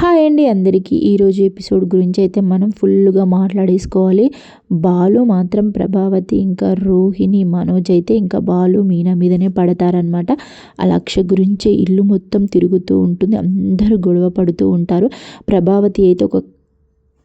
Hi అండి అందరికీ. ఈరోజు ఎపిసోడ్ గురించి అయితే మనం ఫుల్గా మాట్లాడేసుకోవాలి. బాలు మాత్రం ప్రభావతి ఇంకా రోహిణి మనోజ్ అయితే ఇంకా బాలు మీనా మీదనే పడతారనమాట ఆ లక్ష గురించి ఇల్లు మొత్తం తిరుగుతూ ఉంటుంది. అందరూ గొడవ పడుతూ ఉంటారు. ప్రభావతి అయితే ఒక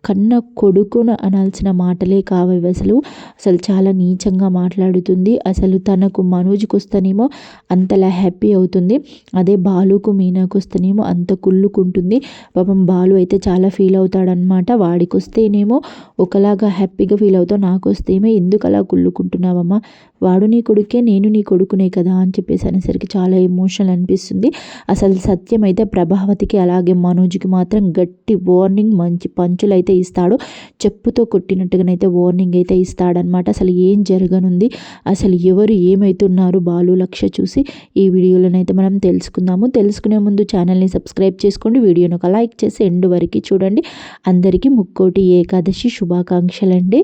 కన్న కొడుకును అనాల్సిన మాటలే కావు అసలు. అసలు చాలా నీచంగా మాట్లాడుతుంది. అసలు తనకు మనోజ్కి వస్తేనేమో అంతలా హ్యాపీ అవుతుంది. అదే బాలుకు మీనాకు వస్తేనేమో అంత కుళ్ళుకుంటుంది. పాపం బాలు అయితే చాలా ఫీల్ అవుతాడనమాట వాడికి వస్తేనేమో ఒకలాగా హ్యాపీగా ఫీల్ అవుతావు నాకు వస్తేమో ఎందుకు అలా కుళ్ళుకుంటున్నావమ్మా? వాడు నీ కొడుకే నేను నీ కొడుకునే కదా అని చెప్పేసి అనేసరికి చాలా ఎమోషనల్ అనిపిస్తుంది. అసలు సత్యం అయితే ప్రభావతికి అలాగే మనోజ్కి మాత్రం గట్టి వార్నింగ్ మంచి పంచులు అయితే ఇస్తాడు. చెప్పుతో కొట్టినట్టుగానైతే వార్నింగ్ అయితే ఇస్తాడనమాట అసలు ఏం జరగనుంది? అసలు ఎవరు ఏమవుతున్నారు బాలు లక్ష చూసి ఈ వీడియోలోనైతే మనం తెలుసుకుందాము. తెలుసుకునే ముందు ఛానల్ని సబ్స్క్రైబ్ చేసుకోండి. వీడియోను ఒక లైక్ చేసి ఎండు వరకు చూడండి. అందరికీ ముక్కోటి ఏకాదశి శుభాకాంక్షలండి.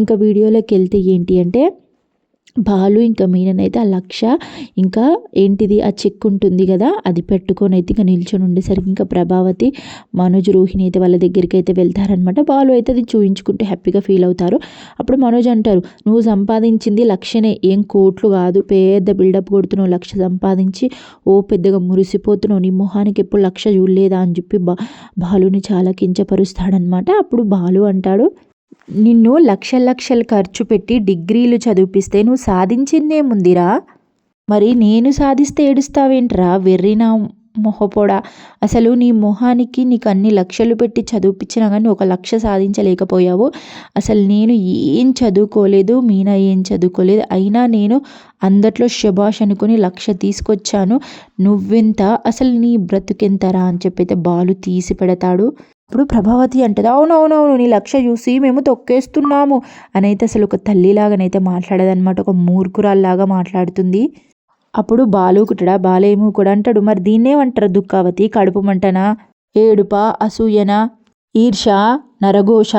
ఇంకా వీడియోలోకి వెళ్తే ఏంటి అంటే బాలు ఇంకా మీననైతే ఆ లక్ష ఇంకా ఏంటిది? ఆ చెక్ ఉంటుంది కదా అది పెట్టుకొని అయితే ఇంకా నిల్చొని ఉండేసరికి ఇంకా ప్రభావతి మనోజ్ రోహిణి అయితే వాళ్ళ దగ్గరికి అయితే వెళ్తారనమాట బాలు అయితే అది చూయించుకుంటే హ్యాపీగా ఫీల్ అవుతారు. అప్పుడు మనోజ్ అంటారు నువ్వు సంపాదించింది లక్షనే ఏం కోట్లు కాదు. పెద్ద బిల్డప్ కొడుతున్నావు లక్ష సంపాదించి ఓ పెద్దగా మురిసిపోతున్నావు నీ మొహానికి ఎప్పుడు లక్ష చూడలేదా? అని చెప్పి బా బాలుని చాలా కించపరుస్తాడనమాట అప్పుడు బాలు అంటాడు నిన్ను లక్ష లక్షలు ఖర్చు పెట్టి డిగ్రీలు చదివిపిస్తే నువ్వు సాధించిందేముందిరా మరి నేను సాధిస్తే ఏడుస్తావేంట్రా? వెర్రినా మొహపోడా. అసలు నీ మొహానికి నీకు అన్ని లక్షలు పెట్టి చదివిపించినా కానీ ఒక లక్ష సాధించలేకపోయావు. అసలు నేను ఏం చదువుకోలేదు మీనా ఏం చదువుకోలేదు. అయినా నేను అందట్లో శబాష్ అనుకుని లక్ష తీసుకొచ్చాను. నువ్వెంత? అసలు నీ బ్రతుకెంతరా? అని చెప్పైతే బాలు తీసి పెడతాడు. అప్పుడు ప్రభావతి అంటది అవునవునవును నీ లక్ష చూసి మేము తొక్కేస్తున్నాము అని అయితే అసలు ఒక తల్లిలాగానైతే మాట్లాడదనమాట ఒక మూర్ఖురాల్లాగా మాట్లాడుతుంది. అప్పుడు బాలుకుటడా బాలేము కూడా అంటాడు. మరి దీన్నేమంటారు దుఃఖావతి? కడుపు మంటనా? ఏడుప? అసూయన? ఈర్ష? నరఘోష?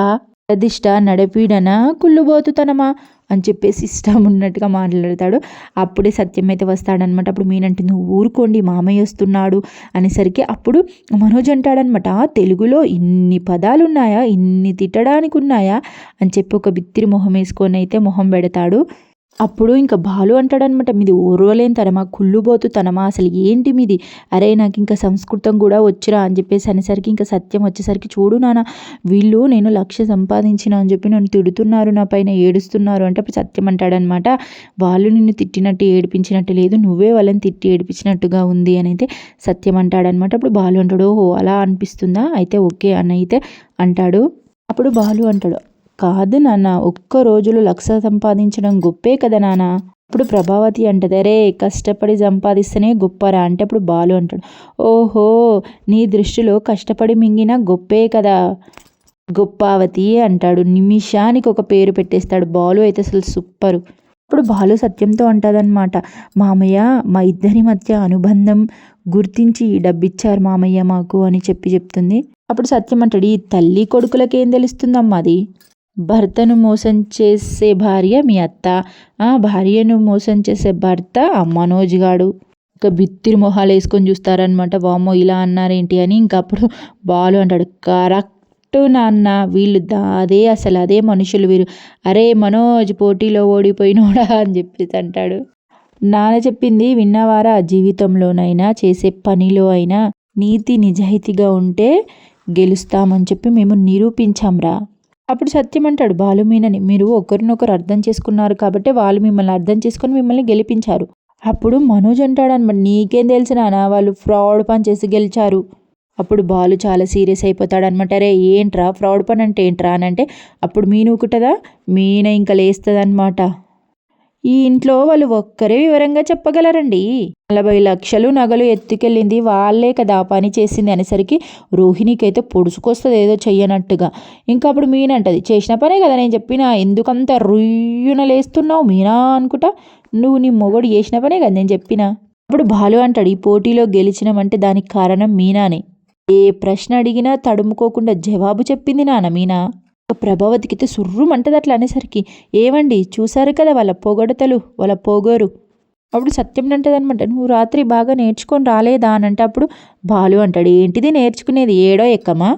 ప్రదిష్ట నడపీడన? కుళ్ళుబోతుతనమా? అని చెప్పేసి ఇష్టం ఉన్నట్టుగా మాట్లాడతాడు. అప్పుడే సత్యం అయితే వస్తాడనమాట అప్పుడు మీనంటే నువ్వు ఊరుకోండి మామయ్య వస్తున్నాడు అనేసరికి అప్పుడు మనోజ్ అంటాడనమాట తెలుగులో ఇన్ని పదాలు ఉన్నాయా ఇన్ని తిట్టడానికి ఉన్నాయా అని చెప్పి ఒక బిత్తిరి మొహం వేసుకొని అయితే మొహం పెడతాడు. అప్పుడు ఇంకా బాలు అంటాడనమాట మీది ఓర్వలేని తనమా? కుళ్ళుబోతు తనమా? అసలు ఏంటి మీది? అరే నాకు ఇంకా సంస్కృతం కూడా వచ్చిరా అని చెప్పేసి అనేసరికి ఇంకా సత్యం వచ్చేసరికి చూడు నాన్న వీళ్ళు నేను లక్ష సంపాదించిన అని చెప్పి నన్ను తిడుతున్నారు నా పైన ఏడుస్తున్నారు అంటే అప్పుడు సత్యం అంటాడనమాట వాళ్ళు నిన్ను తిట్టినట్టు ఏడిపించినట్టు లేదు నువ్వే వాళ్ళని తిట్టి ఏడిపించినట్టుగా ఉంది అని అయితే సత్యం అంటాడనమాట అప్పుడు బాలు అంటాడు ఓహో అలా అనిపిస్తుందా? అయితే ఓకే అని అయితే అంటాడు. అప్పుడు బాలు అంటాడు కాదు నాన్న ఒక్క రోజులో లక్ష సంపాదించడం గొప్పే కదా నాన్న. ఇప్పుడు ప్రభావతి అంటది అరే కష్టపడి సంపాదిస్తేనే గొప్పరా? అంటే అప్పుడు బాలు అంటాడు ఓహో నీ దృష్టిలో కష్టపడి మింగిన గొప్పే కదా. గొప్పావతి అంటాడు నిమిషానికి ఒక పేరు పెట్టేస్తాడు బాలు అయితే అసలు సూపరు. ఇప్పుడు బాలు సత్యంతో అంటదనమాట మామయ్య మా ఇద్దరి మధ్య అనుబంధం గుర్తించి డబ్బిచ్చారు మామయ్య మాకు అని చెప్పి చెప్తుంది. అప్పుడు సత్యం అంటాడు ఈ తల్లి కొడుకులకేం తెలుస్తుందమ్మా అది? భర్తను మోసం చేసే భార్య మీ అత్త. ఆ భార్యను మోసం చేసే భర్త ఆ మనోజ్ గాడు. ఇంకా బిత్తిరి మొహాలు వేసుకొని చూస్తారనమాట వామో ఇలా అన్నారేంటి అని. ఇంకా అప్పుడు బాలు అంటాడు కరెక్ట్ నాన్న వీళ్ళు అదే అసలు అదే మనుషులు వీరు. అరే మనోజ్ పోటీలో ఓడిపోయినోడా అని చెప్పేసి అంటాడు. నాన్న చెప్పింది విన్నవారా? జీవితంలోనైనా చేసే పనిలో అయినా నీతి నిజాయితీగా ఉంటే గెలుస్తామని చెప్పి మేము నిరూపించాంరా. అప్పుడు సత్యం అంటాడు బాలుమీనని మీరు ఒకరినొకరు అర్థం చేసుకున్నారు కాబట్టి వాళ్ళు మిమ్మల్ని అర్థం చేసుకుని మిమ్మల్ని గెలిపించారు. అప్పుడు మనోజ్ అంటాడనమాట నీకేం తెలిసినా వాళ్ళు ఫ్రాడ్ పని చేసి గెలిచారు. అప్పుడు బాలు చాలా సీరియస్ అయిపోతాడు అనమాట అరే ఏంట్రా? ఫ్రాడ్ పని అంటే ఏంట్రా? అని అంటే అప్పుడు మీనుకుంటుందా? మీన ఇంకా లేస్తుంది అనమాట ఈ ఇంట్లో వాళ్ళు ఒక్కరే వివరంగా చెప్పగలరండి. నలభై లక్షలు నగలు ఎత్తుకెళ్ళింది వాళ్ళే కదా. పని చేసింది అనేసరికి రోహిణికి అయితే పొడుచుకొస్తుంది ఏదో చెయ్యనట్టుగా. ఇంకా అప్పుడు మీనంటది చేసిన పనే కదా నేను చెప్పిన. ఎందుకంత రుయ్యున లేస్తున్నావు మీనా అనుకుంటా? నువ్వు నీ మొగడు చేసిన పనే కదా నేను చెప్పిన? అప్పుడు బాలు అంటాడు ఈ పోటీలో గెలిచినామంటే దానికి కారణం మీనానే. ఏ ప్రశ్న అడిగినా తడుముకోకుండా జవాబు చెప్పింది నాన్న మీనా. ప్రభావతికి సుర్రుమంటది అట్లా అనేసరికి ఏవండి చూశారు కదా వాళ్ళ పొగడతలు వాళ్ళ పోగోరు? అప్పుడు సత్యం అంటది అనమాట నువ్వు రాత్రి బాగా నేర్చుకొని రాలేదా? అని అంటే అప్పుడు బాలు అంటాడు ఏంటిది నేర్చుకునేది ఏడో ఎక్కమా?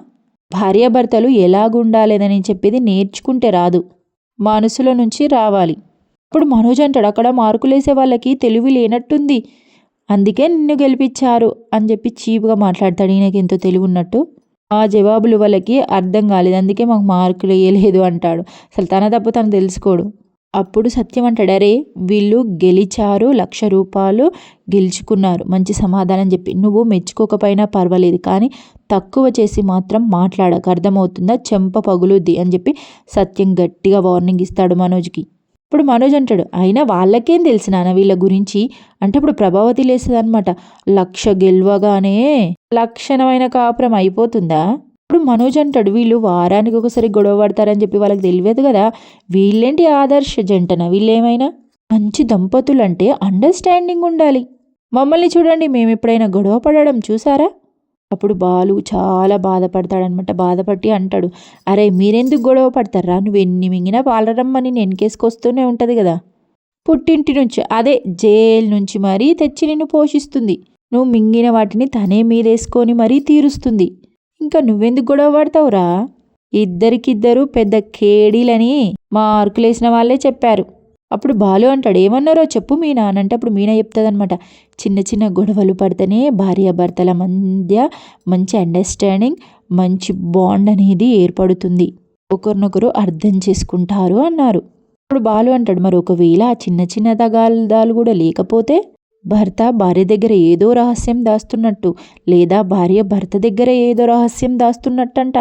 భార్యాభర్తలు ఎలాగుండాలేదని చెప్పేది నేర్చుకుంటే రాదు మనసులో నుంచి రావాలి. ఇప్పుడు మనోజ్ అంటాడు అక్కడ మార్కులేసే వాళ్ళకి తెలివి లేనట్టుంది అందుకే నిన్ను గెలిపించారు అని చెప్పి చీప్గా మాట్లాడతాడు ఈయనకి ఎంతో తెలివి ఉన్నట్టు ఆ జవాబులు వాళ్ళకి అర్థం కాలేదు. అందుకే మాకు మార్కులు వేయలేదు అంటాడు. అసలు తన తప్పు తను తెలుసుకోడు. అప్పుడు సత్యం అంటాడు అరే వీళ్ళు గెలిచారు లక్ష రూపాయలు గెలుచుకున్నారు. మంచి సమాధానం చెప్పి. నువ్వు మెచ్చుకోకపోయినా పర్వాలేదు. కానీ తక్కువ చేసి మాత్రం మాట్లాడక. అర్థమవుతుందా? చెంప పగులుద్ది అని చెప్పి సత్యం గట్టిగా వార్నింగ్ ఇస్తాడు మనోజ్కి. ఇప్పుడు మనోజ్ అంటాడు అయినా వాళ్ళకేం తెలుసు నాన్న వీళ్ళ గురించి? అంటే ఇప్పుడు ప్రభావతి లేస్తుంది అనమాట లక్ష గెలవగానే లక్షణమైన కాపురం అయిపోతుందా? ఇప్పుడు మనోజ్ అంటాడు వీళ్ళు వారానికి ఒకసారి గొడవ పడతారని చెప్పి వాళ్ళకి తెలియదు కదా వీళ్ళేంటి ఆదర్శ జంటన? వీళ్ళేమైనా? మంచి దంపతులు అంటే అండర్స్టాండింగ్ ఉండాలి. మమ్మల్ని చూడండి మేము ఎప్పుడైనా గొడవ పడడం చూసారా? అప్పుడు బాలు చాలా బాధపడతాడనమాట బాధపట్టి అంటాడు అరే మీరెందుకు గొడవ పడతారా? నువ్వు ఎన్ని మింగినా పాలరమ్మని వెనకేసుకొస్తూనే ఉంటుంది కదా. పుట్టింటి నుంచి అదే జైలు నుంచి మరీ తెచ్చి నిన్ను పోషిస్తుంది. నువ్వు మింగిన వాటిని తనే మీదేసుకొని మరీ తీరుస్తుంది. ఇంకా నువ్వెందుకు గొడవ పడతావురా? ఇద్దరికిద్దరు పెద్ద కేడీలని మార్కులేసిన వాళ్ళే చెప్పారు. అప్పుడు బాలు అంటాడు ఏమన్నారో చెప్పు మీనా అని అంటే అప్పుడు మీనా చెప్తుందనమాట చిన్న చిన్న గొడవలు పడితేనే భార్యాభర్తల మధ్య మంచి అండర్స్టాండింగ్ మంచి బాండ్ అనేది ఏర్పడుతుంది. ఒకరినొకరు అర్థం చేసుకుంటారు అన్నారు. ఇప్పుడు బాలు అంటాడు మరి ఒకవేళ ఆ చిన్న చిన్న తగాదాలు కూడా లేకపోతే భర్త భార్య దగ్గర ఏదో రహస్యం దాస్తున్నట్టు లేదా భార్య భర్త దగ్గర ఏదో రహస్యం దాస్తున్నట్టంట.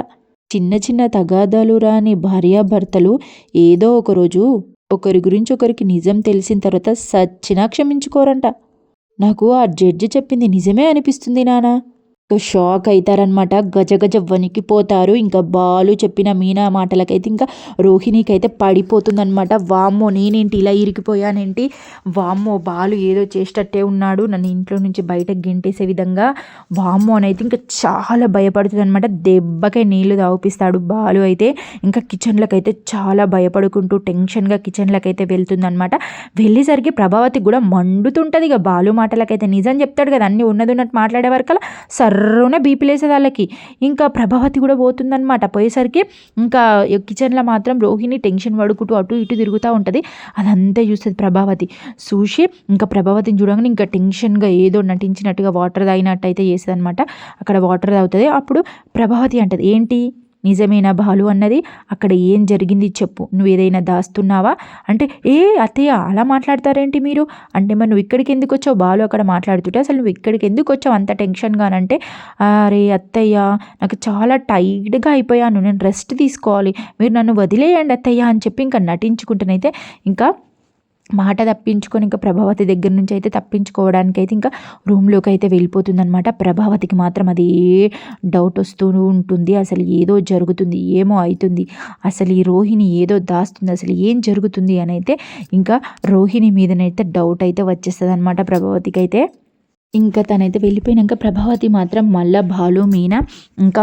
చిన్న చిన్న తగాదాలు రాని భార్యాభర్తలు ఏదో ఒకరోజు ఒకరి గురించి ఒకరికి నిజం తెలిసిన తర్వాత సచ్చినా క్షమించుకోరంట. నాకు ఆ జడ్జి చెప్పింది నిజమే అనిపిస్తుంది నానా. షాక్ అవుతారనమాట గజ గజ వణికిపోతారు. ఇంకా బాలు చెప్పిన మీనా మాటలకైతే ఇంకా రోహిణికైతే పడిపోతుందనమాట వామ్మో నేనేంటి ఇలా ఇరికిపోయానేంటి వామ్మో బాలు ఏదో చేసేటట్టే ఉన్నాడు. నన్ను ఇంట్లో నుంచి బయట గెంటేసే విధంగా. వామ్మో అని అయితే ఇంకా చాలా భయపడుతుంది అనమాట దెబ్బకే నీళ్ళు తాగిపిస్తాడు బాలు అయితే. ఇంకా కిచెన్లోకి అయితే చాలా భయపడుకుంటూ టెన్షన్గా కిచెన్లకు అయితే వెళ్తుందనమాట వెళ్ళేసరికి ప్రభావతి కూడా మండుతుంటుంది ఇక బాలు మాటలకైతే. నిజం చెప్తాడు కదా అన్నీ ఉన్నది ఉన్నట్టు మాట్లాడే వరకు సర్ సర్రున బీపీ లేసేది వాళ్ళకి ఇంకా ప్రభావతి కూడా పోతుందనమాట పోయేసరికి ఇంకా కిచెన్లో మాత్రం రోహిణి టెన్షన్ పడుకుంటూ అటు ఇటు తిరుగుతూ ఉంటుంది. అదంతా చూస్తుంది ప్రభావతి. చూసి ఇంకా ప్రభావతిని చూడగానే ఇంకా టెన్షన్గా ఏదో నటించినట్టుగా వాటర్ తాగినట్టు అయితే చేస్తుంది అనమాట అక్కడ వాటర్ తాగుతుంది. అప్పుడు ప్రభావతి అంటది ఏంటి? నిజమేనా బాలు అన్నది? అక్కడ ఏం జరిగింది చెప్పు. నువ్వు ఏదైనా దాస్తున్నావా? అంటే ఏ అత్తయ్య అలా మాట్లాడతారేంటి మీరు? అంటే మరి నువ్వు ఇక్కడికి ఎందుకు వచ్చావు? బాలు అక్కడ మాట్లాడుతుంటే అసలు నువ్వు ఇక్కడికి ఎందుకు వచ్చావు? అంత టెన్షన్గానంటే అరే అత్తయ్య నాకు చాలా టైర్డ్గా అయిపోయాను. నేను రెస్ట్ తీసుకోవాలి. మీరు నన్ను వదిలేయండి అత్తయ్య అని చెప్పి ఇంకా నటించుకుంటేనైతే ఇంకా మాట తప్పించుకొని ఇంకా ప్రభావతి దగ్గర నుంచి అయితే తప్పించుకోవడానికి అయితే ఇంకా రూమ్లోకి అయితే వెళ్ళిపోతుందనమాట ప్రభావతికి మాత్రం అది డౌట్ వస్తూ ఉంటుంది. అసలు ఏదో జరుగుతుంది ఏమో అవుతుంది. అసలు ఈ రోహిణి ఏదో దాస్తుంది అసలు ఏం జరుగుతుంది అని అయితే ఇంకా రోహిణి మీదనైతే డౌట్ అయితే వచ్చేస్తుంది అనమాట ప్రభావతికి అయితే ఇంకా తనైతే వెళ్ళిపోయినాక ప్రభావతి మాత్రం మళ్ళా బాలు మీనా ఇంకా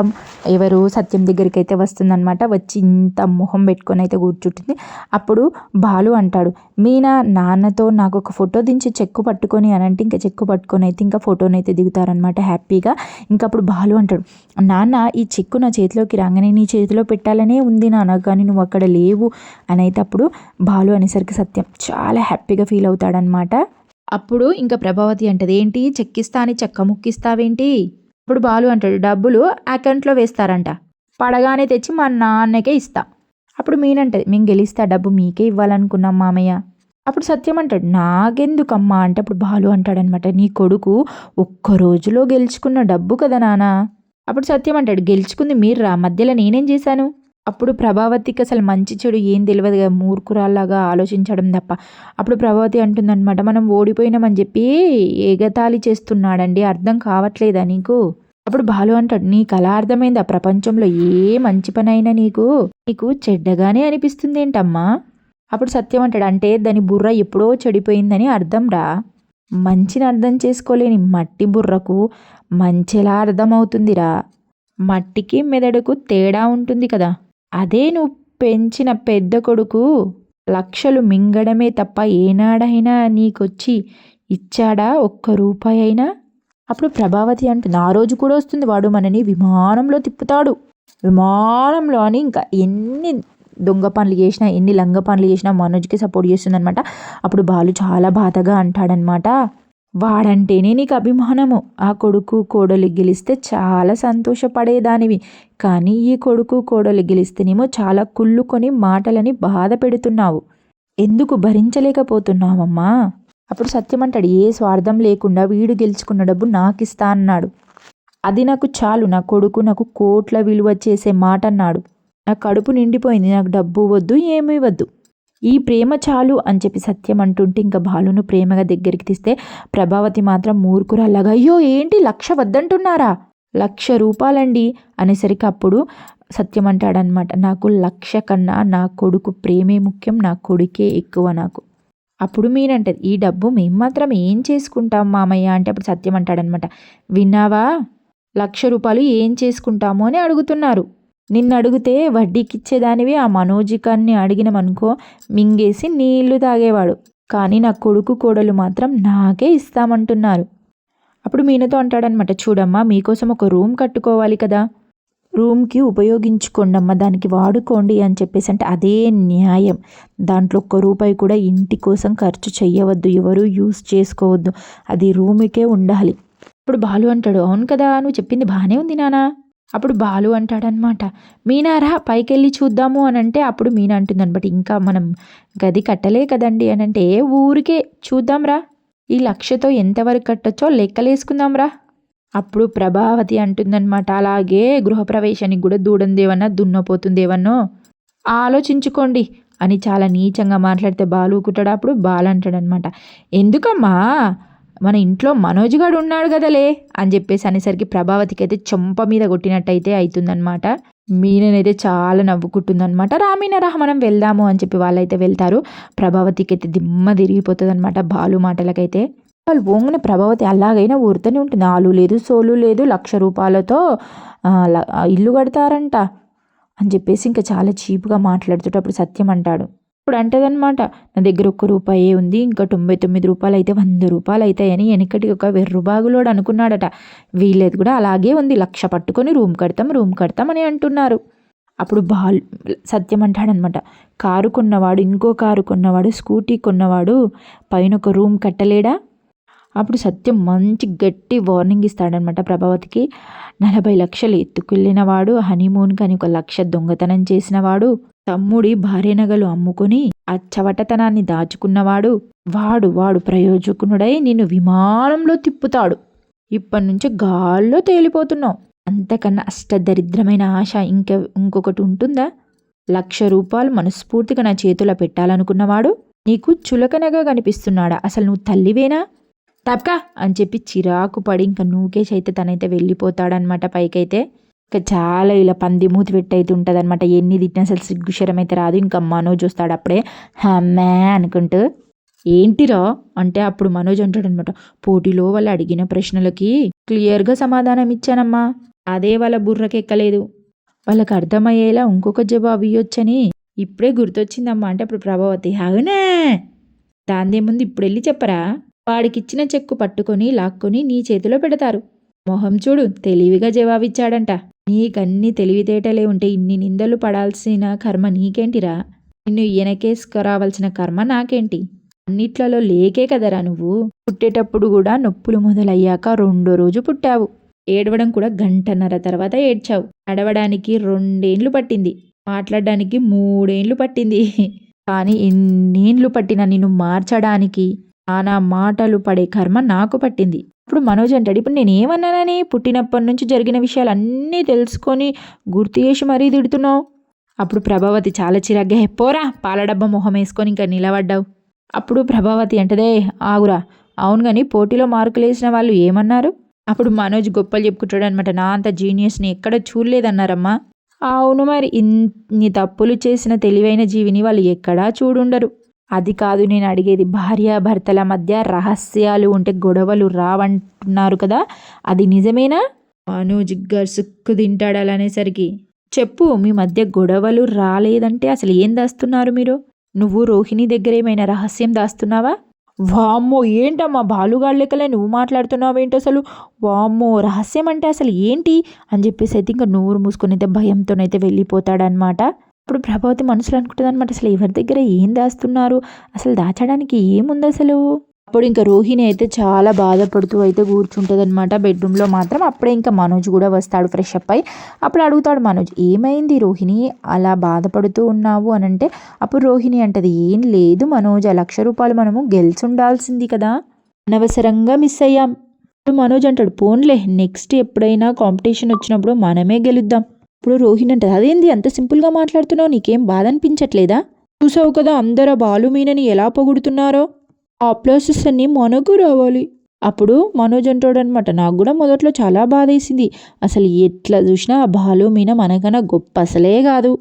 ఎవరు సత్యం దగ్గరికి అయితే వస్తుందనమాట వచ్చి ఇంత మొహం పెట్టుకొని అయితే కూర్చుంటుంది. అప్పుడు బాలు అంటాడు మీనా నాన్నతో నాకు ఒక ఫోటో దించి చెక్కు పట్టుకొని అని అంటే ఇంకా చెక్కు పట్టుకొని అయితే ఇంకా ఫోటోని అయితే దిగుతారనమాట హ్యాపీగా. ఇంకా అప్పుడు బాలు అంటాడు నాన్న ఈ చెక్కు నా చేతిలోకి రాగానే నీ చేతిలో పెట్టాలనే ఉంది నాన్న కానీ నువ్వు అక్కడ లేవు. అని అయితే అప్పుడు బాలు అనేసరికి సత్యం చాలా హ్యాపీగా ఫీల్ అవుతాడనమాట అప్పుడు ఇంకా ప్రభావతి అంటది ఏంటి? చెక్కిస్తా అని చెక్క ముక్కిస్తావేంటి? అప్పుడు బాలు అంటాడు డబ్బులు అకౌంట్లో వేస్తారంట. పడగానే తెచ్చి మా నాన్నకే ఇస్తా. అప్పుడు మీనంటది మేము గెలిస్తా డబ్బు మీకే ఇవ్వాలనుకున్నాం మామయ్య. అప్పుడు సత్యం అంటాడు నాకెందుకమ్మా? అంటే అప్పుడు బాలు అంటాడనమాట నీ కొడుకు ఒక్క రోజులో గెలుచుకున్న డబ్బు కదా నాన్న అప్పుడు సత్యం అంటాడు గెలుచుకుంది మీరు రా మధ్యలో నేనేం చేశాను? అప్పుడు ప్రభావతికి అసలు మంచి చెడు ఏం తెలియదు కదా మూర్ఖురాల్లాగా ఆలోచించడం తప్ప. అప్పుడు ప్రభావతి అంటుందన్నమాట మనం ఓడిపోయినామని చెప్పి ఎగతాళి చేస్తున్నాడండి అర్థం కావట్లేదా నీకు? అప్పుడు బాలు అంటాడు నీకు అలా అర్థమైందా? ప్రపంచంలో ఏ మంచి పనైనా నీకు నీకు చెడ్డగానే అనిపిస్తుంది ఏంటమ్మా అప్పుడు సత్యం అంటాడు అంటే దాని బుర్ర ఎప్పుడో చెడిపోయిందని అర్థం రా. మంచిని అర్థం చేసుకోలేని మట్టి బుర్రకు మంచిలా అర్థమవుతుందిరా మట్టికి మెదడుకు తేడా ఉంటుంది కదా. అదే నువ్వు పెంచిన పెద్ద కొడుకు లక్షలు మింగడమే తప్ప ఏనాడైనా నీకొచ్చి ఇచ్చాడా ఒక్క రూపాయి అయినా? అప్పుడు ప్రభావతి అంటుంది ఆ రోజు కూడా వస్తుంది వాడు మనని విమానంలో తిప్పుతాడు. విమానంలో అని ఇంకా ఎన్ని దొంగ పనులు చేసినా ఎన్ని లంగ పనులు చేసినా మనోజ్కి సపోర్ట్ చేస్తుందనమాట అప్పుడు బాలు చాలా బాధగా అంటాడనమాట వాడంటేనే నీకు అభిమానము. ఆ కొడుకు కోడలు గెలిస్తే చాలా సంతోషపడేదానివి. కానీ ఈ కొడుకు కోడలు గెలిస్తేనేమో చాలా కుళ్ళుకొని మాటలని బాధ పెడుతున్నావు. ఎందుకు భరించలేకపోతున్నావమ్మా? అప్పుడు సత్యం అంటాడు ఏ స్వార్థం లేకుండా వీడు గెలుచుకున్న డబ్బు నాకు ఇస్తా అన్నాడు. అది నాకు చాలు నా కొడుకు నాకు కోట్ల విలువ చేసే మాట అన్నాడు. నా కడుపు నిండిపోయింది నాకు డబ్బు వద్దు ఏమీ వద్దు. ఈ ప్రేమ చాలు అని చెప్పి సత్యం అంటుంటే ఇంకా బాలును ప్రేమగా దగ్గరికి తీస్తే ప్రభావతి మాత్రం మూర్ఖురాల్లాగా అయ్యో ఏంటి లక్ష వద్దంటున్నారా? లక్ష రూపాయలండి అనేసరికి అప్పుడు సత్యం అంటాడనమాట నాకు లక్ష కన్నా నా కొడుకు ప్రేమే ముఖ్యం నా కొడుకే ఎక్కువ నాకు. అప్పుడు మీరంటది ఈ డబ్బు మేము మాత్రం ఏం చేసుకుంటాం మామయ్య? అంటే అప్పుడు సత్యం అంటాడనమాట విన్నావా? లక్ష రూపాయలు ఏం చేసుకుంటాము? అని అడుగుతున్నారు. నిన్ను అడిగితే వడ్డీకి ఇచ్చేదానివి ఆ మనోజికాన్ని అడిగినమనుకో మింగేసి నీళ్ళు తాగేవాడు. కానీ నా కొడుకు కోడలు మాత్రం నాకే ఇస్తామంటున్నారు. అప్పుడు మీనతో అంటాడనమాట చూడమ్మా మీకోసం ఒక రూమ్ కట్టుకోవాలి కదా. రూమ్కి ఉపయోగించుకోండమ్మా దానికి వాడుకోండి అని చెప్పేసి అంటే అదే న్యాయం. దాంట్లో ఒక్క రూపాయి కూడా ఇంటి కోసం ఖర్చు చేయవద్దు ఎవరు యూస్ చేసుకోవద్దు. అది రూమ్కే ఉండాలి. ఇప్పుడు బాలు అంటాడు అవును కదా నువ్వు చెప్పింది బాగానే ఉంది నానా. అప్పుడు బాలు అంటాడనమాట మీనారా పైకెళ్ళి చూద్దాము అని అంటే అప్పుడు మీనా అంటుందనమాట ఇంకా మనం గది కట్టలే కదండి అని అంటే ఊరికే చూద్దాంరా ఈ లక్షతో ఎంతవరకు కట్టొచ్చో లెక్కలేసుకుందాంరా అప్పుడు ప్రభావతి అంటుందన్నమాట అలాగే గృహప్రవేశానికి కూడా దూడందేవన్నా దున్నపోతుందేవన్నో ఆలోచించుకోండి అని చాలా నీచంగా మాట్లాడితే బాలు కుట్టాడు అప్పుడు బాలు అంటాడనమాట ఎందుకమ్మా మన ఇంట్లో మనోజ్ గాడు ఉన్నాడు కదలే అని చెప్పేసి అనేసరికి ప్రభావతికి అయితే చొంప మీద కొట్టినట్టయితే అవుతుందన్నమాట మీననైతే చాలా నవ్వుకుంటుందన్నమాట. రామీనరా మనం వెళ్దాము అని చెప్పి వాళ్ళైతే వెళ్తారు. ప్రభావతికి అయితే దిమ్మ తిరిగిపోతుంది అనమాట బాలు మాటలకైతే. వాళ్ళు ఓంగిన ప్రభావతి అలాగైనా ఊరుతూనే ఉంటుంది. ఆలు లేదు సోలు లేదు లక్ష రూపాయలతో ఇల్లు కడతారంట అని చెప్పేసి ఇంకా చాలా చీప్గా మాట్లాడుతుంటే సత్యం అంటాడు. ఇప్పుడు అంటదనమాట నా దగ్గర ఒక్క రూపాయే ఉంది ఇంకా తొంభై తొమ్మిది రూపాయలు అయితే వంద రూపాయలు అవుతాయని వెనకటి ఒక వెర్రుబాగులోడు అనుకున్నాడట. వీళ్ళది కూడా అలాగే ఉంది లక్ష పట్టుకొని రూమ్ కడతాం రూమ్ కడతామని అంటున్నారు. అప్పుడు బాల్ సత్యం అంటాడనమాట కారు కొన్నవాడు ఇంకో కారు కొన్నవాడు స్కూటీ కొన్నవాడు పైన ఒక రూమ్ కట్టలేడా? అప్పుడు సత్యం మంచి గట్టి వార్నింగ్ ఇస్తాడనమాట ప్రభావతికి. నలభై లక్షలు ఎత్తుకెళ్ళినవాడు హనీమూన్ కానీ ఒక లక్ష దొంగతనం చేసినవాడు తమ్ముడి భార్య నగలు అమ్ముకొని అచ్చవటతనాన్ని దాచుకున్నవాడు వాడు వాడు ప్రయోజకునుడై నిన్ను విమానంలో తిప్పుతాడు. ఇప్పటి నుంచి గాల్లో తేలిపోతున్నావు. అంతకన్నా అష్టదరిద్రమైన ఆశ ఇంక ఇంకొకటి ఉంటుందా? లక్ష రూపాయలు మనస్ఫూర్తిగా నా చేతిలో పెట్టాలనుకున్నవాడు నీకు చులకనగా కనిపిస్తున్నాడా? అసలు నువ్వు తల్లివేనా? తప్పక అని చెప్పి చిరాకు పడి ఇంకా నూకేష్ అయితే తనైతే వెళ్ళిపోతాడనమాట పైకైతే. ఇంకా చాలా ఇలా పంది మూతి పెట్టి అయితే ఉంటుంది అనమాట ఎన్ని తిట్టినా అసలు సిగ్గుశరం అయితే రాదు. ఇంకా మనోజ్ వస్తాడు అప్పుడే. హమ్మే అనుకుంటూ. ఏంటిరా? అంటే అప్పుడు మనోజ్ అంటాడు అనమాట పోటీలో వాళ్ళు అడిగిన ప్రశ్నలకి క్లియర్గా సమాధానం ఇచ్చానమ్మా. అదే వాళ్ళ బుర్రకెక్కలేదు వాళ్ళకి అర్థమయ్యేలా ఇంకొక జవాబు ఇవ్వచ్చని ఇప్పుడే గుర్తొచ్చిందమ్మా. అంటే అప్పుడు ప్రభావతి అవునా? దాందేముంది ఇప్పుడు వెళ్ళి చెప్పరా? వాడికిచ్చిన చెక్కు పట్టుకొని లాక్కొని నీ చేతిలో పెడతారు. మొహం చూడు తెలివిగా జవాబిచ్చాడంట. నీకన్నీ తెలివితేటలే ఉంటే ఇన్ని నిందలు పడాల్సిన కర్మ నీకేంటిరా? నిన్ను ఈయనకేసుకురావాల్సిన కర్మ నాకేంటి? అన్నిట్లలో లేకే కదరా నువ్వు? పుట్టేటప్పుడు కూడా నొప్పులు మొదలయ్యాక రెండో రోజు పుట్టావు. ఏడవడం కూడా గంటన్నర తర్వాత ఏడ్చావు. నడవడానికి రెండేండ్లు పట్టింది. మాట్లాడడానికి మూడేండ్లు పట్టింది. కానీ ఎన్నేండ్లు పట్టిన నిన్ను మార్చడానికి నానా మాటలు పడే కర్మ నాకు పట్టింది. ఇప్పుడు మనోజ్ అంటాడు ఇప్పుడు నేను ఏమన్నానని పుట్టినప్పటి నుంచి జరిగిన విషయాలన్నీ తెలుసుకొని గుర్తు చేసి మరీ తిడుతున్నావు. అప్పుడు ప్రభావతి చాలా చిరాగ్గా పోరా పాలడబ్బ మొహం వేసుకొని ఇంకా నిలబడ్డావు. అప్పుడు ప్రభావతి అంటదే ఆగురా అవును కానీ పోటీలో మార్కులు వేసిన వాళ్ళు ఏమన్నారు? అప్పుడు మనోజ్ గొప్పలు చెప్పుకుంటాడు అనమాట నా అంత జీనియస్ని ఎక్కడ చూడలేదన్నారమ్మా. అవును మరి ఇన్ని తప్పులు చేసిన తెలివైన జీవిని వాళ్ళు ఎక్కడా చూడుండరు. అది కాదు నేను అడిగేది భార్యాభర్తల మధ్య రహస్యాలు ఉంటే గొడవలు రావంటున్నారు కదా అది నిజమేనా? మనోజ్ సుక్కు తింటాడు అలా అనేసరికి చెప్పు మీ మధ్య గొడవలు రాలేదంటే అసలు ఏం దాస్తున్నారు మీరు? నువ్వు రోహిణి దగ్గర ఏమైనా రహస్యం దాస్తున్నావా? వామ్మో ఏంటమ్మా బాలుగాళ్ళ లెక్కలే నువ్వు మాట్లాడుతున్నావు ఏంటి అసలు? వామ్మో రహస్యం అంటే అసలు ఏంటి? అని చెప్పేసి అయితే ఇంకా నోరు మూసుకొని అయితే భయంతోనైతే వెళ్ళిపోతాడనమాట ఇప్పుడు ప్రభావతి మనసులో అనుకుంటుంది అనమాట అసలు ఎవరి దగ్గర ఏం దాస్తున్నారు? అసలు దాచడానికి ఏముంది అసలు? అప్పుడు ఇంకా రోహిణి అయితే చాలా బాధపడుతూ అయితే కూర్చుంటుంది అనమాట బెడ్రూమ్లో. మాత్రం అప్పుడే ఇంకా మనోజ్ కూడా వస్తాడు ఫ్రెష్ అప్ అయి అప్పుడు అడుగుతాడు మనోజ్ ఏమైంది రోహిణి? అలా బాధపడుతూ ఉన్నావు? అని అంటే అప్పుడు రోహిణి అంటది ఏం లేదు మనోజ్ ఆ లక్ష రూపాయలు మనము గెలిచుండాల్సింది కదా. అనవసరంగా మిస్ అయ్యాం. ఇప్పుడు మనోజ్ అంటాడు పోన్లే నెక్స్ట్ ఎప్పుడైనా కాంపిటీషన్ వచ్చినప్పుడు మనమే గెలుద్దాం. ఇప్పుడు రోహిణి అంటది అదేంది అంత సింపుల్గా మాట్లాడుతున్నావు? నీకేం బాధ అనిపించట్లేదా చూసావు కదా అందరూ బాలు మీనని ఎలా పొగుడుతున్నారో? ఆ ప్లేసెస్ అన్నీ మనకు రావాలి. అప్పుడు మనోజ్ అంటాడనమాట నాకు కూడా మొదట్లో చాలా బాధ వేసింది అసలు ఎట్లా చూసినా ఆ బాలు మీన మనకన్నా గొప్ప అసలే కాదు.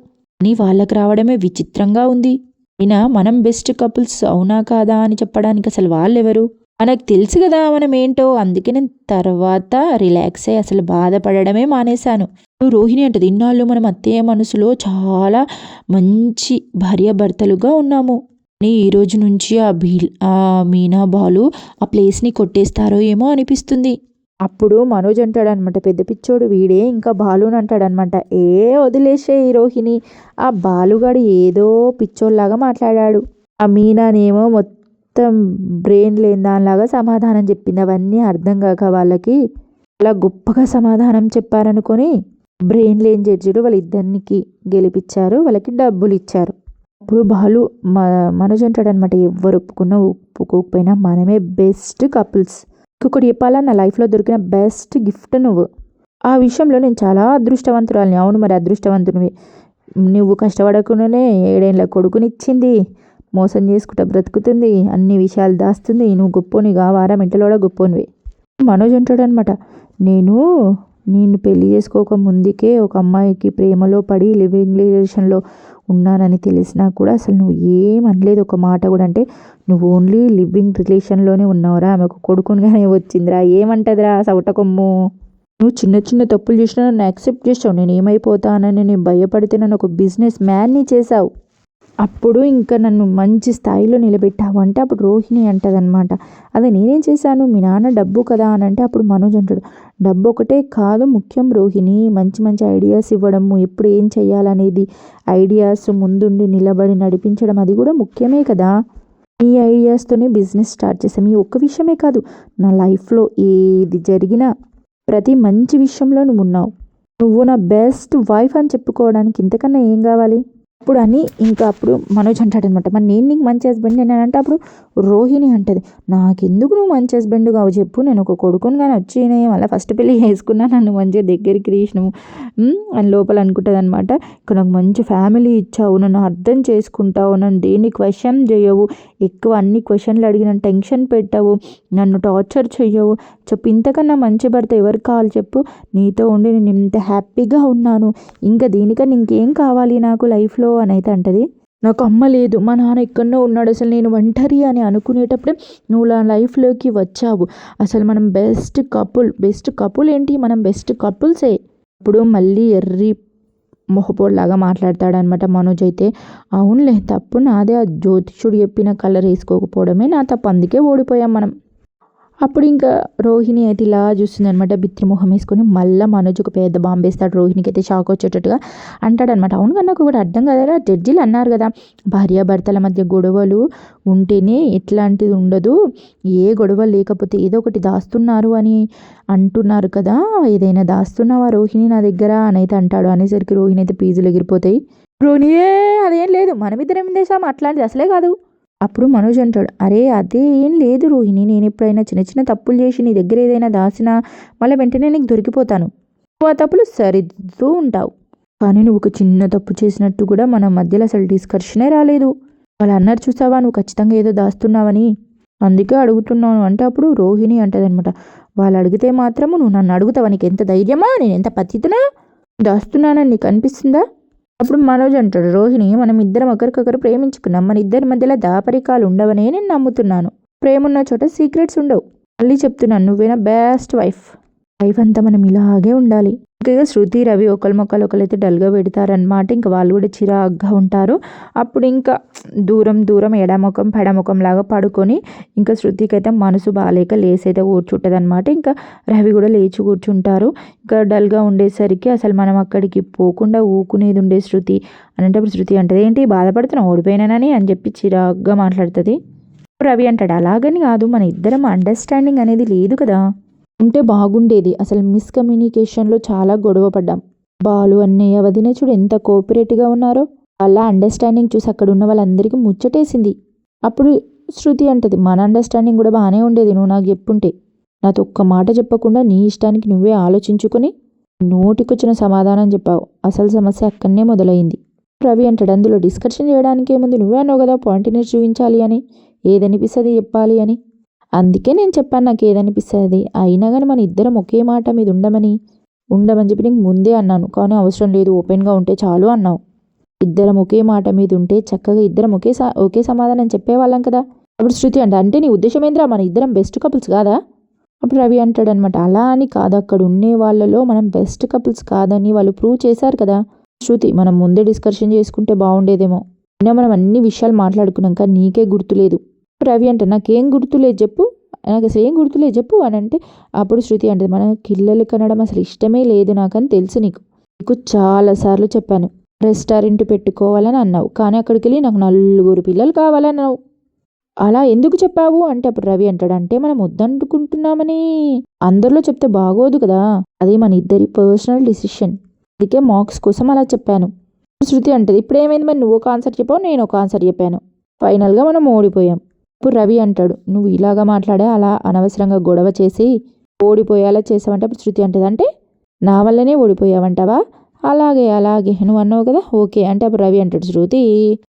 అని వాళ్ళకి రావడమే విచిత్రంగా ఉంది. అయినా మనం బెస్ట్ కపుల్స్ అవునా కాదా అని చెప్పడానికి అసలు వాళ్ళెవరు? మనకు తెలుసు కదా మనం ఏంటో అందుకే నేను తర్వాత రిలాక్స్ అయ్యి అసలు బాధపడడమే మానేశాను. రోహిణి అంటది ఇన్నాళ్ళు మనం అత్తయ్య మనసులో చాలా మంచి భార్యాభర్తలుగా ఉన్నాము. కానీ ఈ రోజు నుంచి ఆ బీ ఆ మీనా బాలు ఆ ప్లేస్ని కొట్టేస్తారో ఏమో అనిపిస్తుంది. అప్పుడు మనోజ్ అంటాడనమాట పెద్ద పిచ్చోడు వీడే ఇంకా బాలుని అంటాడనమాట. ఏ వదిలేసే ఈ రోహిణి? ఆ బాలుగాడు ఏదో పిచ్చోళ్ళలాగా మాట్లాడాడు. ఆ మీనానేమో మొత్తం మొత్తం బ్రెయిన్ లేని దానిలాగా సమాధానం చెప్పింది అవన్నీ అర్థం కాక వాళ్ళకి అలా గొప్పగా సమాధానం చెప్పారనుకొని బ్రెయిన్ లేని జడ్జిలు వాళ్ళిద్దరికి గెలిపించారు వాళ్ళకి డబ్బులు ఇచ్చారు అప్పుడు బాలు మ మనోజ్ అంటాడనమాట ఎవరు ఒప్పుకున్నా ఒప్పుకోకపోయినా మనమే బెస్ట్ కపుల్స్. ఇంకొకటి చెప్పాలా నా లైఫ్లో దొరికిన బెస్ట్ గిఫ్ట్ నువ్వు. ఆ విషయంలో నేను చాలా అదృష్టవంతురాలిని అవును మరి అదృష్టవంతునివి. నువ్వు కష్టపడకుండానే ఏడేళ్ళ కొడుకునిచ్చింది. మోసం చేసుకుంటా బ్రతుకుతుంది. అన్ని విషయాలు దాస్తుంది. నువ్వు గొప్పోనిగా వారం ఇంట్లో కూడా మనోజ్ అంటాడనమాట నేను నేను పెళ్ళి చేసుకోక ముందుకే ఒక అమ్మాయికి ప్రేమలో పడి లివింగ్ రిలేషన్లో ఉన్నానని తెలిసినా కూడా అసలు నువ్వు ఏం అనలేదు. ఒక మాట కూడా అంటే నువ్వు ఓన్లీ లివింగ్ రిలేషన్లోనే ఉన్నావురా. ఆమెకు కొడుకునిగానే వచ్చిందిరా. ఏమంటదిరా సవట కొమ్ము? నువ్వు చిన్న చిన్న తప్పులు చేసినా నన్ను యాక్సెప్ట్ చేసావు నేను ఏమైపోతానని నేను భయపడితే నన్ను ఒక బిజినెస్ మ్యాన్ని చేసావు అప్పుడు ఇంకా నన్ను మంచి స్థాయిలో నిలబెట్టావు అంటే అప్పుడు రోహిణి అంటదనమాట అదే నేనేం చేశాను? మీ నాన్న డబ్బు కదా అని అంటే అప్పుడు మనోజ్ అంటాడు. డబ్బు ఒకటే కాదు ముఖ్యం రోహిణి. మంచి మంచి ఐడియాస్ ఇవ్వడము ఎప్పుడు ఏం చేయాలనేది ఐడియాస్ ముందుండి నిలబడి నడిపించడం అది కూడా ముఖ్యమే కదా. ఈ ఐడియాస్తోనే బిజినెస్ స్టార్ట్ చేసాం ఈ ఒక్క విషయమే కాదు నా లైఫ్లో ఏది జరిగినా ప్రతి మంచి విషయంలో నువ్వు ఉన్నావు నువ్వు నా బెస్ట్ వైఫ్ అని చెప్పుకోవడానికి ఇంతకన్నా ఏం కావాలి? అప్పుడు అని ఇంకా అప్పుడు మనోజ్ అంటాడనమాట మరి నేను నీకు మంచి హస్బెండ్ నేను అంటే అప్పుడు రోహిణి అంటది. నాకెందుకు నువ్వు మంచి హస్బెండ్ కావు చెప్పు నేను ఒక కొడుకుని కానీ వచ్చి నేను మళ్ళీ ఫస్ట్ పెళ్ళి వేసుకున్నాను నన్ను మంచిగా దగ్గరికి తీసినావు అని లోపల అనుకుంటుంది అనమాట ఇక్కడ నాకు మంచి ఫ్యామిలీ ఇచ్చావు నన్ను అర్థం చేసుకుంటావు నన్ను దేన్ని క్వశ్చన్ చేయవు ఎక్కువ అన్ని క్వశ్చన్లు అడిగిన టెన్షన్ పెట్టవు నన్ను టార్చర్ చెయ్యవు. చెప్పు ఇంతకన్నా మంచి భర్త ఎవరు కావాలి చెప్పు? నీతో ఉండి నేను ఇంత హ్యాపీగా ఉన్నాను. ఇంకా దీనికన్నా ఇంకేం కావాలి నాకు లైఫ్లో అని అయితే అంటది నాకు అమ్మ లేదు మా నాన్న ఎక్కడో ఉన్నాడు అసలు నేను ఒంటరి అని అనుకునేటప్పుడే నువ్వు నా లైఫ్లోకి వచ్చావు. అసలు మనం బెస్ట్ కపుల్ బెస్ట్ కపుల్ ఏంటి? మనం బెస్ట్ కపుల్సే ఇప్పుడు మళ్ళీ ఎర్రి మొహపోడ్లాగా మాట్లాడతాడనమాట మనోజ్ అయితే. అవునులే తప్పు నాదే ఆ జ్యోతిషుడు చెప్పిన కలర్ వేసుకోకపోవడమే నా తప్పు అందుకే ఓడిపోయాం మనం. అప్పుడు ఇంకా రోహిణి అయితే ఇలా చూస్తుంది అనమాట బిత్రి మొహం వేసుకొని మళ్ళీ మనోజ్ ఒక పెద్ద బాంబు వేస్తాడు రోహిణికి అయితే షాక్ వచ్చేటట్టుగా అంటాడనమాట అవును కానీ నాకు ఒకటి అర్థం కదరా జడ్జీలు అన్నారు కదా భార్యాభర్తల మధ్య గొడవలు ఉంటేనే ఇట్లాంటిది ఉండదు. ఏ గొడవ లేకపోతే ఏదో ఒకటి దాస్తున్నారు అని అంటున్నారు కదా ఏదైనా దాస్తున్నావా రోహిణి నా దగ్గర అని అయితే అంటాడు. అనేసరికి రోహిణి అయితే పీజులు ఎగిరిపోతాయి. రోహిణియే అదేం లేదు. మనమిద్దరం చేసాం అట్లాంటిది అసలే కాదు. అప్పుడు మనోజ్ అంటాడు అరే అదే ఏం లేదు రోహిణి నేను ఎప్పుడైనా చిన్న చిన్న తప్పులు చేసి నీ దగ్గర ఏదైనా దాచినా మళ్ళీ వెంటనే నీకు దొరికిపోతాను. నువ్వు ఆ తప్పులు సరిద్దుతూ ఉంటావు. కానీ నువ్వు ఒక చిన్న తప్పు చేసినట్టు కూడా మన మధ్యలో అసలు డిస్కర్షనే రాలేదు. వాళ్ళు అన్నారు చూసావా నువ్వు ఖచ్చితంగా ఏదో దాస్తున్నావని? అందుకే అడుగుతున్నాను అంటే అప్పుడు రోహిణి అంటదనమాట వాళ్ళు అడిగితే మాత్రము నువ్వు నన్ను అడుగుతావా నీకు ఎంత ధైర్యమా నేను ఎంత పతితనా? దాస్తున్నానని నీకు అనిపిస్తుందా? అప్పుడు మనోజ్ అంటాడు రోహిణి మనం ఇద్దరం ఒకరికొకరు ప్రేమించుకున్నాం. మన ఇద్దరి మధ్యలో దాపరికాలు ఉండవనే నేను నమ్ముతున్నాను. ప్రేమ ఉన్న చోట సీక్రెట్స్ ఉండవు. మళ్ళీ చెప్తున్నాను నువ్వేనా బెస్ట్ వైఫ్. వైఫ్ అంతా మనం ఇలాగే ఉండాలి. ఇంకా శృతి రవి ఒకరి మొక్కలు ఒకరైతే డల్గా పెడతారనమాట ఇంకా వాళ్ళు కూడా చిరాగ్గా ఉంటారు. అప్పుడు ఇంకా దూరం దూరం ఎడముఖం పెడముఖం లాగా పడుకొని ఇంకా శృతికి అయితే మనసు బాగాలేక లేసైతే అయితే కూర్చుంటుంది అనమాట ఇంకా రవి కూడా లేచి కూర్చుంటారు. ఇంకా డల్గా ఉండేసరికి అసలు మనం అక్కడికి పోకుండా ఊకునేది ఉండే శృతి. అనేటప్పుడు శృతి అంటది ఏంటి బాధపడుతున్నా ఓడిపోయినానని? అని చెప్పి చిరాగ్గా మాట్లాడుతుంది. రవి అంటాడు అలాగని కాదు మన ఇద్దరం అండర్స్టాండింగ్ అనేది లేదు కదా. ఉంటే బాగుండేది. అసలు మిస్కమ్యూనికేషన్లో చాలా గొడవ పడ్డాం. బాలు అన్నయ్య వదిన చూడు ఎంత కోఆపరేటివ్గా ఉన్నారో. అలా అండర్స్టాండింగ్ చూసి అక్కడ ఉన్న వాళ్ళందరికీ ముచ్చటేసింది. అప్పుడు శృతి అంటది మన అండర్స్టాండింగ్ కూడా బాగానే ఉండేది నువ్వు నాకు చెప్పుంటే. నాతో ఒక్క మాట చెప్పకుండా నీ ఇష్టానికి నువ్వే ఆలోచించుకొని నోటికొచ్చిన సమాధానం చెప్పావు. అసలు సమస్య అక్కడనే మొదలైంది. రవి అంటాడు అందులో డిస్కషన్ చేయడానికి ఏముంది? నువ్వే అన్నావు కదా పాయింట్ని చూపించాలి అని. ఏదనిపిస్తుంది చెప్పాలి అని. అందుకే నేను చెప్పాను నాకు ఏదనిపిస్తుంది అయినా కానీ మన ఇద్దరం ఒకే మాట మీద ఉండమని. ఉండమని చెప్పి నీకు ముందే అన్నాను. కానీ అవసరం లేదు ఓపెన్గా ఉంటే చాలు అన్నావు. ఇద్దరం ఒకే మాట మీద ఉంటే చక్కగా ఇద్దరం ఒకే సా ఒకే సమాధానం చెప్పేవాళ్ళం కదా? అప్పుడు శృతి అంట అంటే నీ ఉద్దేశం ఏంద్రా మన ఇద్దరం బెస్ట్ కపుల్స్ కాదా? అప్పుడు రవి అంటాడు అనమాట అలా అని కాదు. అక్కడ ఉండే వాళ్ళలో మనం బెస్ట్ కపుల్స్ కాదని వాళ్ళు ప్రూవ్ చేశారు కదా? శృతి మనం ముందే డిస్కషన్ చేసుకుంటే బాగుండేదేమో. అయినా మనం అన్ని విషయాలు మాట్లాడుకున్నాక నీకే గుర్తులేదు. రవి అంటే నాకేం గుర్తులేదు చెప్పు నాకు అసలు ఏం గుర్తులేదు చెప్పు అని అంటే అప్పుడు శృతి అంటది మన కిల్లలు కనడం అసలు ఇష్టమే లేదు నాకని తెలుసు నీకు. నీకు చాలాసార్లు చెప్పాను. రెస్టారెంట్ పెట్టుకోవాలని అన్నావు కానీ అక్కడికి వెళ్ళి నాకు నలుగురు పిల్లలు కావాలన్నావు. అలా ఎందుకు చెప్పావు? అంటే అప్పుడు రవి అంటాడు అంటే మనం వద్దనుకుంటున్నామని. అందరిలో చెప్తే బాగోదు కదా. అదే మన ఇద్దరి పర్సనల్ డిసిషన్. అందుకే మార్క్స్ కోసం అలా చెప్పాను. శృతి అంటది ఇప్పుడు ఏమైంది మరి? నువ్వు ఒక ఆన్సర్ చెప్పావు నేను ఒక ఆన్సర్ చెప్పాను. ఫైనల్గా మనం ఓడిపోయాం. అప్పుడు రవి అంటాడు. నువ్వు ఇలాగా మాట్లాడే అలా అనవసరంగా గొడవ చేసి ఓడిపోయేలా చేసావంటే అప్పుడు శృతి అంటది. అంటే నా వల్లనే ఓడిపోయావంటావా? అలాగే అలాగే. నువ్వు అన్నావు కదా ఓకే అంటే అప్పుడు రవి అంటాడు. శృతి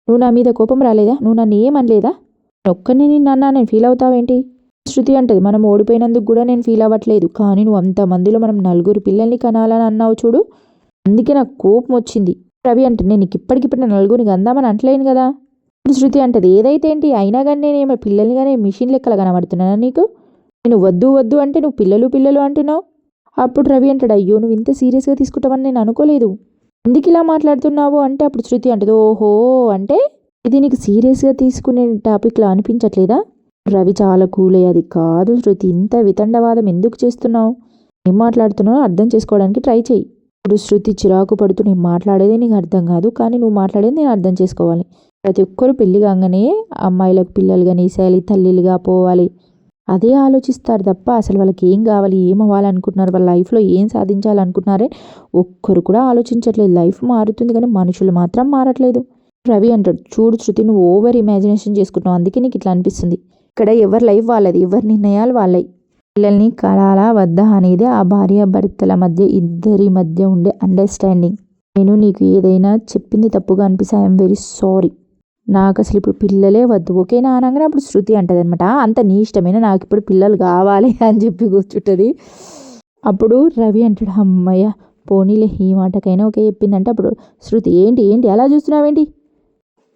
నువ్వు నా మీద కోపం రాలేదా? నువ్వు నన్ను ఏమనలేదా? ఒక్కరిని నిన్ను అన్నా నేను ఫీల్ అవుతావేంటి? శృతి అంటది మనం ఓడిపోయినందుకు కూడా నేను ఫీల్ అవ్వట్లేదు. కానీ నువ్వు అంతమందిలో మనం నలుగురు పిల్లల్ని కనాలని అన్నావు చూడు. అందుకే నాకు కోపం వచ్చింది. రవి అంటే నేను ఇప్పటికిప్పుడు నా నలుగురికి అందామని అంటలేను కదా. శృతి అంటది ఏదైతే ఏంటి అయినా కానీ నేను ఏమో పిల్లల్ని కానీ మిషన్ లెక్కలు కనబడుతున్నానా నీకు? నేను వద్దు వద్దు అంటే నువ్వు పిల్లలు పిల్లలు అంటున్నావు? అప్పుడు రవి అంటాడు అయ్యో నువ్వు ఇంత సీరియస్గా తీసుకుంటావని నేను అనుకోలేదు. ఎందుకు ఇలా మాట్లాడుతున్నావు? అంటే అప్పుడు శృతి అంటది ఓహో అంటే ఇది నీకు సీరియస్గా తీసుకునే టాపిక్లా అనిపించట్లేదా? రవి చాలా కూల్ అది కాదు శృతి ఇంత వితండవాదం ఎందుకు చేస్తున్నావు? ఏం మాట్లాడుతున్నావో అర్థం చేసుకోవడానికి ట్రై చేయి ఇప్పుడు శృతి చిరాకు పడుతూ నేను మాట్లాడేది నీకు అర్థం కాదు కానీ నువ్వు మాట్లాడేది నేను అర్థం చేసుకోవాలి. ప్రతి ఒక్కరు పెళ్ళి కాగానే అమ్మాయిలకు పిల్లలు కానీ ఇసేయాలి తల్లిలుగా పోవాలి. అదే ఆలోచిస్తారు తప్ప అసలు వాళ్ళకి ఏం కావాలి ఏం అవ్వాలనుకుంటున్నారు వాళ్ళ లైఫ్లో ఏం సాధించాలనుకుంటున్నారే ఒక్కరు కూడా ఆలోచించట్లేదు. లైఫ్ మారుతుంది కానీ మనుషులు మాత్రం మారట్లేదు. రవి అంటాడు చూడు శృతి నువ్వు ఓవర్ ఇమాజినేషన్ చేసుకుంటున్నావు. అందుకే నీకు ఇట్లా అనిపిస్తుంది. ఇక్కడ ఎవరి లైఫ్ వాళ్ళది? ఎవరి నిర్ణయాలు వాళ్ళవి పిల్లల్ని కలాలా వద్దా అనేది ఆ భార్య భర్తల మధ్య ఇద్దరి మధ్య ఉండే అండర్స్టాండింగ్ నేను నీకు ఏదైనా చెప్పింది తప్పుగా అనిపిస్తే ఐఎమ్ వెరీ సారీ నాకు అసలు ఇప్పుడు పిల్లలే వద్దు. ఓకే అనగానే అప్పుడు శృతి అంటది అనమాట అంత నీ ఇష్టమైన? నాకు ఇప్పుడు పిల్లలు కావాలి అని చెప్పి కూర్చుంటుంది. అప్పుడు రవి అంటాడు అమ్మయ్య పోనీలే ఈ మాటకైనా ఓకే చెప్పిందంటే అప్పుడు శృతి ఏంటి ఏంటి? అలా చూస్తున్నావేంటి?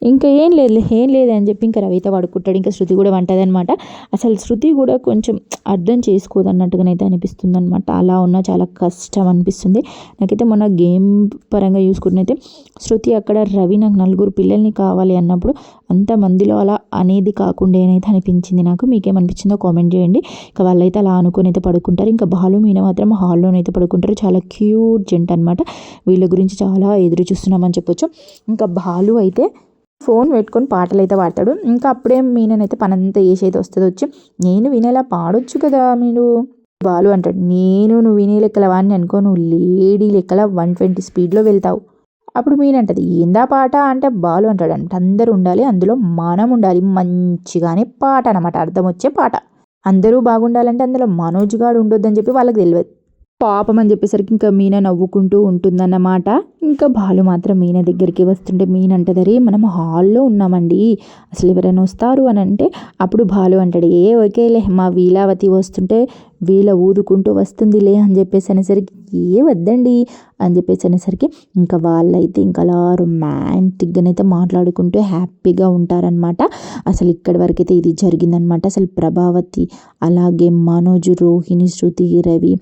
ఇంకా ఏం లేదు ఏం లేదు అని చెప్పి ఇంకా రవిత పడుకుంటాడు. ఇంకా శృతి కూడా వంటది అనమాట అసలు శృతి కూడా కొంచెం అర్థం చేసుకోదన్నట్టుగానైతే అనిపిస్తుంది అనమాట అలా ఉన్న చాలా కష్టం అనిపిస్తుంది. నాకైతే మొన్న గేమ్ పరంగా చూసుకున్నైతే శృతి అక్కడ రవి నాకు నలుగురు పిల్లల్ని కావాలి అన్నప్పుడు అంతమందిలో అలా అనేది కాకుండా అనిపించింది నాకు మీకేమనిపించిందో కామెంట్ చేయండి. ఇంకా వాళ్ళైతే అలా అనుకుని అయితే పడుకుంటారు. ఇంకా బాలు మీన మాత్రం హాల్లోనైతే పడుకుంటారు. చాలా క్యూట్ జంట అనమాట వీళ్ళ గురించి చాలా ఎదురు చూస్తున్నామని చెప్పొచ్చు. ఇంకా బాలు అయితే ఫోన్ పెట్టుకొని పాటలు అయితే పాడతాడు. ఇంకా అప్పుడే మీననైతే పనంతా చేసి అయితే వస్తుంది వచ్చి నేను వినేలా పాడొచ్చు కదా మీరు? బాలు అంటాడు నేను నువ్వు వినే లెక్కల వాడిని అనుకో నువ్వు లేడీ లెక్కల వన్ ట్వంటీ స్పీడ్లో వెళ్తావు. అప్పుడు మీనంటది ఏందా పాట? అంటే బాలు అంటాడు అంటే అందరూ ఉండాలి అందులో మనం ఉండాలి మంచిగానే పాట అనమాట అర్థం వచ్చే పాట. అందరూ బాగుండాలంటే అందులో మనోజ్ గాడు ఉండొద్దని చెప్పి వాళ్ళకి తెలియదు పాపం అని చెప్పేసరికి ఇంకా మీన నవ్వుకుంటూ ఉంటుందన్నమాట. ఇంకా బాలు మాత్రం మీన దగ్గరికి వస్తుంటే మీన అంటదరే మనం హాల్లో ఉన్నామండి. అసలు ఎవరైనా వస్తారు అని అంటే అప్పుడు బాలు అంటాడు ఏ ఓకేలే మా వీలావతి వస్తుంటే వీల ఊదుకుంటూ వస్తుందిలే అని చెప్పేసి అనేసరికి ఏ వద్దండి అని చెప్పేసి అనేసరికి ఇంకా వాళ్ళైతే ఇంకా అలా రొమాంటిక్గానైతే మాట్లాడుకుంటూ హ్యాపీగా ఉంటారనమాట అసలు ఇక్కడి వరకైతే ఇది జరిగిందనమాట అసలు ప్రభావతి అలాగే మనోజ్ రోహిణి శృతి రవి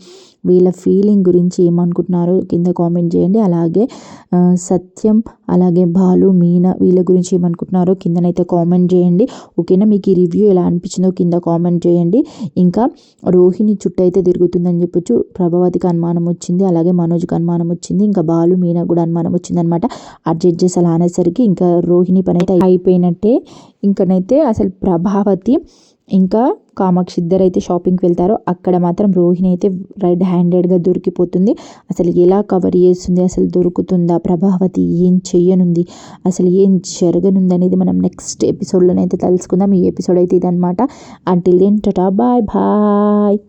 వీళ్ళ ఫీలింగ్ గురించి ఏమనుకుంటున్నారో కింద కామెంట్ చేయండి. అలాగే సత్యం అలాగే బాలు మీనా వీళ్ళ గురించి ఏమనుకుంటున్నారో కిందనైతే కామెంట్ చేయండి. ఓకేనా? మీకు ఈ రివ్యూ ఎలా అనిపించిందో కింద కామెంట్ చేయండి. ఇంకా రోహిణి చుట్టూ అయితే తిరుగుతుందని చెప్పొచ్చు. ప్రభావతికి అనుమానం వచ్చింది అలాగే మనోజ్కి అనుమానం వచ్చింది. ఇంకా బాలు మీనా కూడా అనుమానం వచ్చింది అనమాట ఆ జడ్జెస్ అలా అనేసరికి ఇంకా రోహిణి పని అయితే అయిపోయినట్టే. ఇంకనైతే అసలు ప్రభావతి ఇంకా కామాక్షి ఇద్దరు అయితే షాపింగ్కి వెళ్తారో అక్కడ మాత్రం రోహిణి అయితే రెడ్ హ్యాండెడ్గా దొరికిపోతుంది. అసలు ఎలా కవర్ చేస్తుంది? అసలు దొరుకుతుందా ప్రభావతి? ఏం చెయ్యనుంది? అసలు ఏం జరగనుంది అనేది మనం నెక్స్ట్ ఎపిసోడ్లోనైతే తెలుసుకుందాం. ఈ ఎపిసోడ్ అయితే ఇదనమాట until then tata bye bye